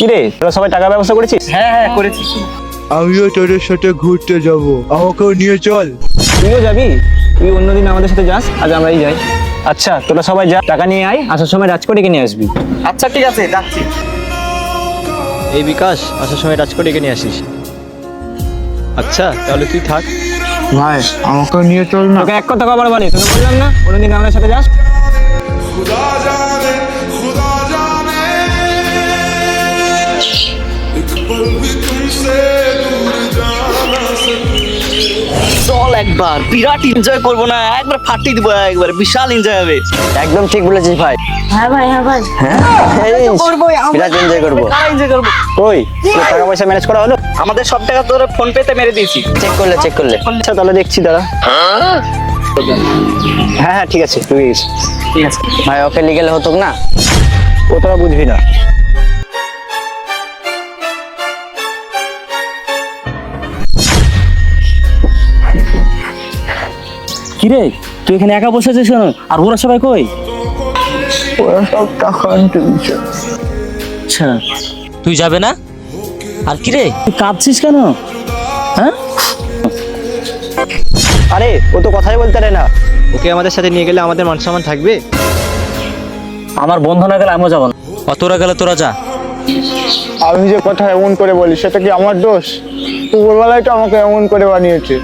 কিরে তোরা সবাই টাকা ব্যবস্থা করেছিস? হ্যাঁ হ্যাঁ করেছি। আমিও তোদের সাথে ঘুরতে যাব। আমাকেও নিয়ে চল। তুইও যাবি? তুই অন্যদিন আমাদের সাথে যাস আজ আমরাই যাই। আচ্ছা তোরা সবাই যা টাকা নিয়ে আয় আসার সময় রাজকোটিকে নিয়ে আসবি। আচ্ছা ঠিক আছে যাচ্ছি। এই বিকাশ আসার সময় রাজকোটিকে নিয়ে আসিস। আচ্ছা তাহলে তুই থাক। ভাই আমাকে নিয়ে চল না। তোকে এক কথা কবার বলি তোকে বললাম না অন্যদিন আমাদের সাথে যাস। একবার। বিরাট এনজয় করব না একবার ফাটিয়ে দিব একবার। বিশাল এনজয় হবে। একদম ঠিক বলেছিস ভাই। হ্যাঁ ভাই হ্যাঁ ভাই। করবোই বিরাট enjoy করব। এনজয় করব? কই? তোর টাকা পয়সা ম্যানেজ করা হলো? আমাদের সব টাকা তোর ফোন পেতে মেরে দিয়েছি। চেক করলে চেক করলে। আচ্ছা তাহলে দেখছি দাঁড়া। হ্যাঁ হ্যাঁ ঠিক আছে তুই ঠিক আছে। ভাই ওকে লিগেল হতো না? ও তোরা বুঝবি না। কিরে? তুই এখানে একা বসে আছিস কেন? আর ওরা সবাই কই? ওরা সব টাকা আনতে দিচ্ছে আচ্ছা তুই যাবে না? আর কি রে তুই কাঁদছিস কেন? হ্যাঁ? আরে ও তো কথাই বলতে পারে না। ওকে আমাদের সাথে নিয়ে গেলে আমাদের মান সম্মান থাকবে? আমার বন্ধু না গেলে আমিও যাব না। ও তোরা গেলে তোরা যা। আমি যে কথা এমন করে বলি সেটা কি আমার দোষ? উপরবেলায় তো আমাকে এমন করে বানিয়েছে।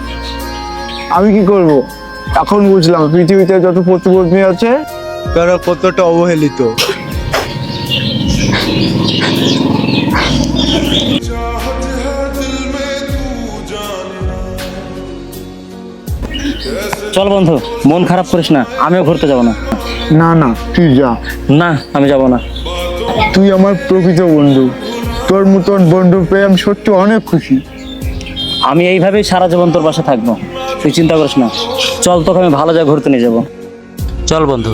আমি কি করব? এখন বুঝলাম পৃথিবীতে যত প্রতিবন্ধী আছে তারা কতটা অবহেলিত? চল বন্ধু মন খারাপ করিস না আমিও ঘুরতে যাব না। না না তুই যা। না আমি যাব না। তুই আমার প্রকৃত বন্ধু। তোর মতন বন্ধু পেয়ে আমি সত্যি অনেক খুশি। আমি এইভাবেই সারা জীবন তোর পাশে থাকব। তুই চিন্তা করিস না। চল তোকে আমি ভালো জায়গা ঘুরতে নিয়ে যাব। চল বন্ধু।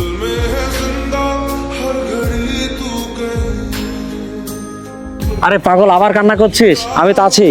আরে পাগল আবার কান্না করছিস? আমি তো আছি।